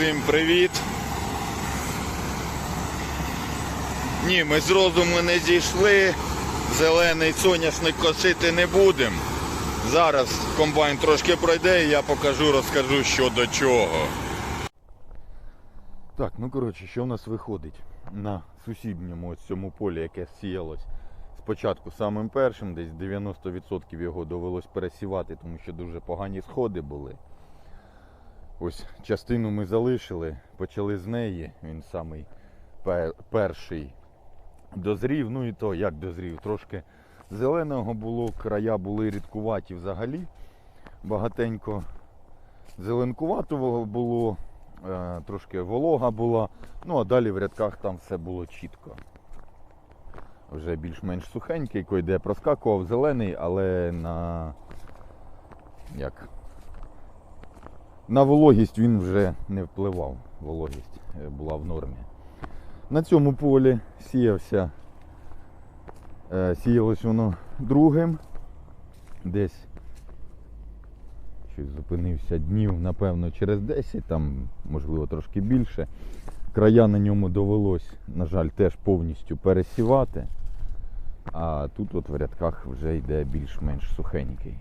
Всім привіт. Ні, ми з розуму не зійшли. Зелений соняшник косити не будемо. Зараз комбайн трошки пройде і я покажу, розкажу що до чого. Так, ну коротше, що в нас виходить на сусідньому цьому полі, яке сіялось спочатку самим першим, десь 90% його довелось пересівати, тому що дуже погані сходи були. Ось частину ми залишили, почали з неї. Він самий перший дозрів. Ну і то як дозрів, трошки зеленого було, края були рідкуваті взагалі. Багатенько зеленкуватого було, е, трошки волога була. Ну а далі в рядках там все було чітко. Вже більш-менш сухенький, койде проскакував зелений, але на як на вологість він вже не впливав. Вологість е, була в нормі. На цьому полі сіявся, е, сіялось воно другим. Десь щось зупинився днів, напевно, через 10, там, можливо, трошки більше. Края на ньому довелось, на жаль, теж повністю пересівати. А тут от в рядках вже йде більш-менш сухенький.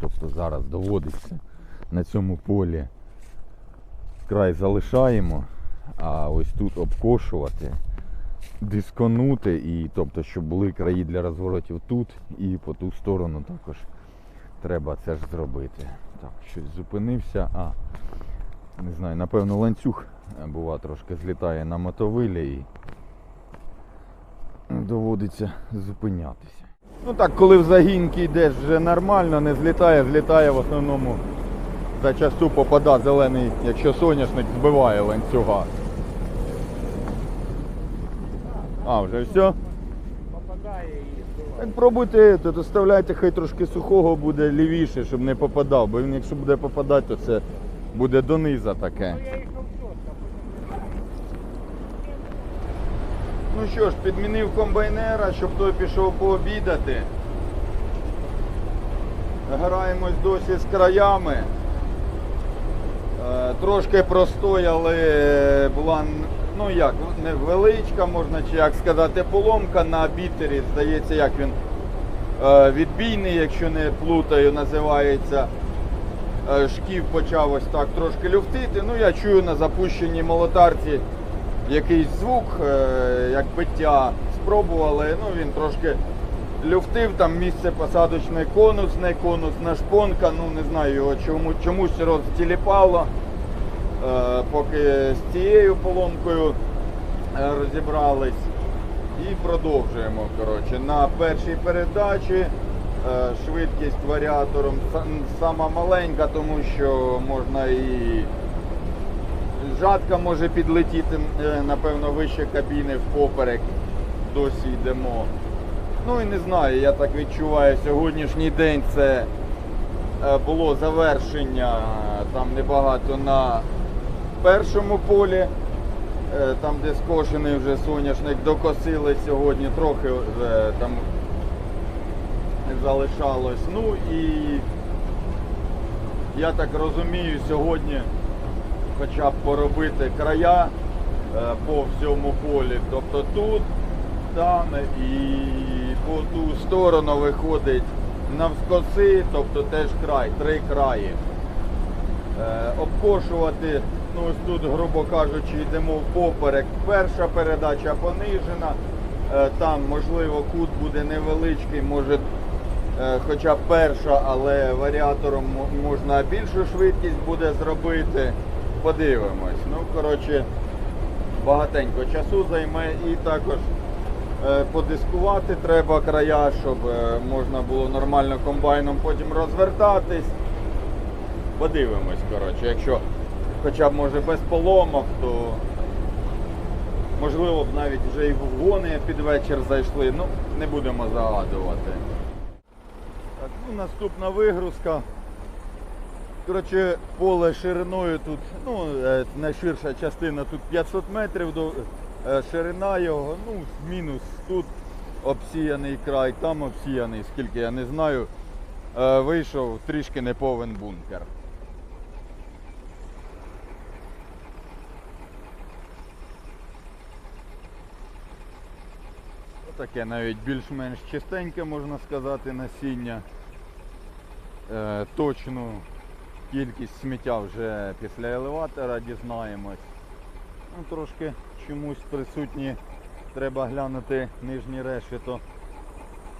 Тобто зараз доводиться на цьому полі край залишаємо, а ось тут обкошувати, дисконути, і тобто, щоб були краї для розворотів тут і по ту сторону також треба це ж зробити. Так, щось зупинився. А, не знаю, напевно, ланцюг е, бува трошки злітає на мотовилі і доводиться зупинятися. Ну так, коли в загінки йдеш вже нормально, не злітає, злітає в основному зачасту попада зелений, якщо соняшник збиває ланцюга. А, вже все? попадає і. Пробуйте, то доставляйте, хай трошки сухого буде лівіше, щоб не попадав, бо він якщо буде попадати, то це буде дониза таке. Ну що ж, підмінив комбайнера, щоб той пішов пообідати. Граємось досі з краями. Е, Трошки простояли, була ну як, невеличка, можна чи як сказати, поломка на бітері. Здається, як він е, відбійний, якщо не плутаю, називається. Е, Шків почав ось так трошки люфтити. Ну я чую на запущеній молотарці якийсь звук, як биття. Спробували, ну він трошки люфтив, там місце посадочне конусне, конусна шпонка, ну не знаю його чому, чомусь розтіліпало. Е, Поки з цією поломкою е, розібрались. І продовжуємо. Коротше. На першій передачі е, швидкість варіатором са- сама маленька, тому що можна і жатка може підлетіти, е, напевно, вище кабіни впоперек. Досі йдемо. Ну і не знаю, я так відчуваю, сьогоднішній день це е, було завершення там небагато на першому полі. Е, Там, де скошений вже соняшник, докосили сьогодні, трохи там залишалось. Ну і я так розумію, сьогодні хоча б поробити края е, по всьому полі. Тобто тут, там і по ту сторону виходить навскоси, тобто теж край, три краї. Е, обкошувати, ну ось тут, грубо кажучи, йдемо впоперек. Перша передача понижена, е, там можливо кут буде невеличкий, може е, хоча перша, але варіатором можна більшу швидкість буде зробити. Подивимось. Ну, коротше, багатенько часу займе і також подискувати треба края, щоб е, можна було нормально комбайном потім розвертатись. Подивимось, коротше, якщо хоча б може без поломок, то можливо б навіть вже і в вгони під вечір зайшли. Ну, не будемо загадувати. Так, ну, наступна вигрузка. Коротше, поле шириною тут, ну, е, найширша частина тут 500 метрів е, Е, ширина його, ну, мінус тут обсіяний край, там обсіяний, скільки я не знаю. Е, вийшов трішки неповен бункер. Таке навіть більш-менш чистеньке, можна сказати, насіння. Е, точну кількість сміття вже після елеватора дізнаємось. Ну, трошки чомусь присутні, треба глянути нижнє решето.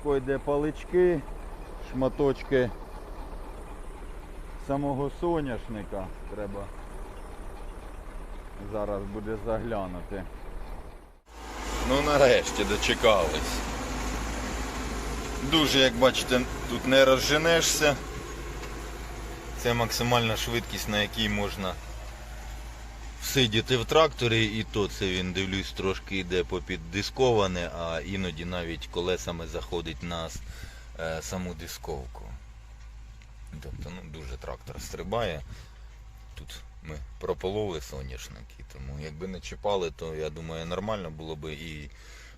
Пойде палички, шматочки самого соняшника треба зараз буде заглянути. Ну нарешті дочекались. Дуже, як бачите, тут не розженешся. Це максимальна швидкість, на якій можна сидіти в тракторі, і то це він, дивлюсь, трошки йде попіддисковане, а іноді навіть колесами заходить на е, саму дисковку. Тобто ну, дуже трактор стрибає. Тут ми пропололи соняшники, тому якби не чіпали, то я думаю нормально було би і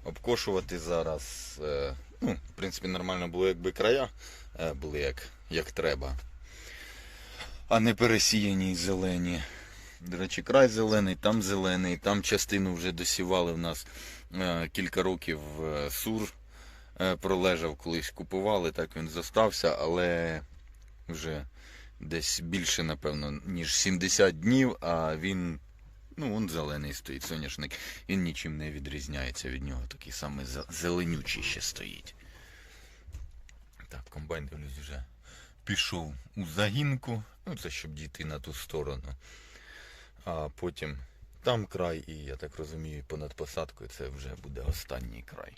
обкошувати зараз. Е, ну, в принципі, нормально було, якби края е, були як, як треба. А не пересіяні і зелені. До речі, край зелений, там зелений, там частину вже досівали в нас е, кілька років е, сур е, пролежав, колись купували, так він зостався, але вже десь більше, напевно, ніж 70 днів, а він, ну, він зелений стоїть, соняшник. Він нічим не відрізняється від нього, такий самий зеленючий ще стоїть. Так, комбайн дивлюсь вже пішов у загінку. Ну, це щоб дійти на ту сторону. А потім там край, і я так розумію, понад посадкою це вже буде останній край.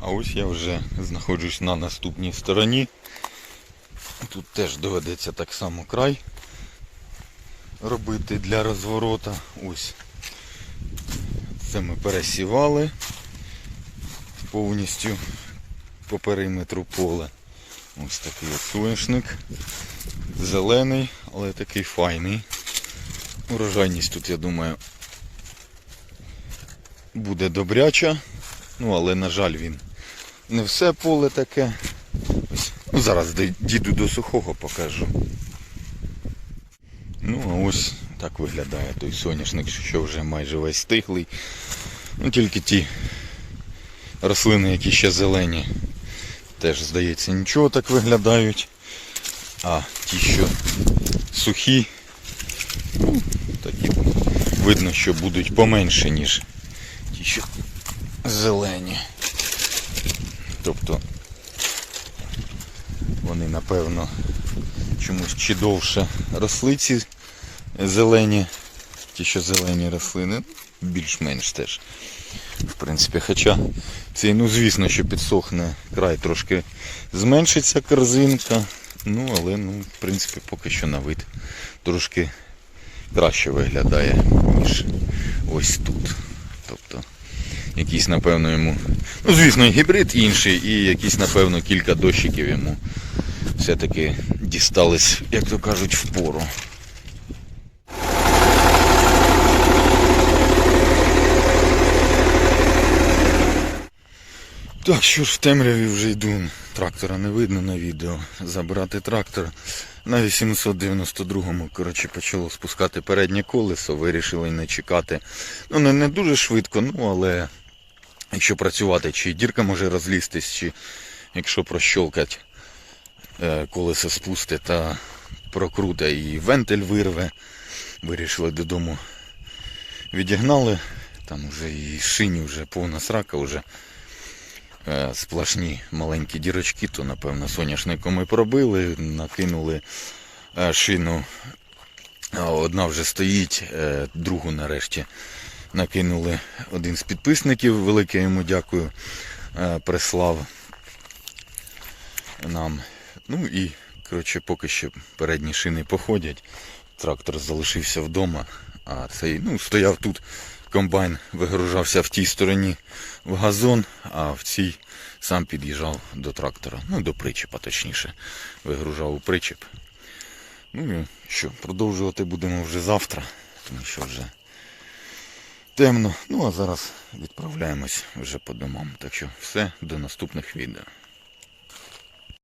А ось я вже знаходжусь на наступній стороні. Тут теж доведеться так само край робити для розворота. Ось. Це ми пересівали повністю по периметру поля. Ось такий от соняшник. Зелений, але такий файний. Урожайність тут, я думаю, буде добряча. Ну, але, на жаль, він не все поле таке. Ну, зараз дійду до сухого покажу. Ну, а ось так виглядає той соняшник, що вже майже весь стиглий. Ну, тільки ті рослини, які ще зелені, теж, здається, нічого так виглядають. А ті, що сухі, ну, такі видно, що будуть поменше, ніж ті, що зелені. Тобто вони, напевно, чомусь чи довше росли ці зелені, ті, що зелені рослини, більш-менш теж. В принципі, хоча цей, ну звісно, що підсохне край трошки зменшиться корзинка. Ну, але ну, в принципі поки що на вид трошки краще виглядає, ніж ось тут. Тобто якийсь, напевно, йому. Ну, звісно, гібрид інший, і якісь, напевно, кілька дощиків йому все-таки дістались, як то кажуть, в пору. Так, що ж в темряві вже йду. Трактора не видно на відео. Забрати трактор. На 892-му, коротше, почало спускати переднє колесо, вирішили не чекати. Ну, не, не дуже швидко, ну але якщо працювати, чи дірка може розлізтись, чи якщо прощолкать е, колесо спусти та прокруте і вентиль вирве. Вирішили додому. Відігнали, там вже і шині вже повна срака вже сплошні маленькі дірочки, то напевно соняшником і пробили, накинули е, шину. Одна вже стоїть, е, другу нарешті накинули один з підписників, велике йому дякую, е, прислав нам. Ну і коротше, поки що передні шини походять. Трактор залишився вдома, а цей ну, стояв тут. Комбайн вигружався в тій стороні в газон, а в цій сам під'їжджав до трактора. Ну, до причепа, точніше. Вигружав у причеп. Ну і що, продовжувати будемо вже завтра, тому що вже темно. Ну а зараз відправляємось вже по домам. Так що все, до наступних відео.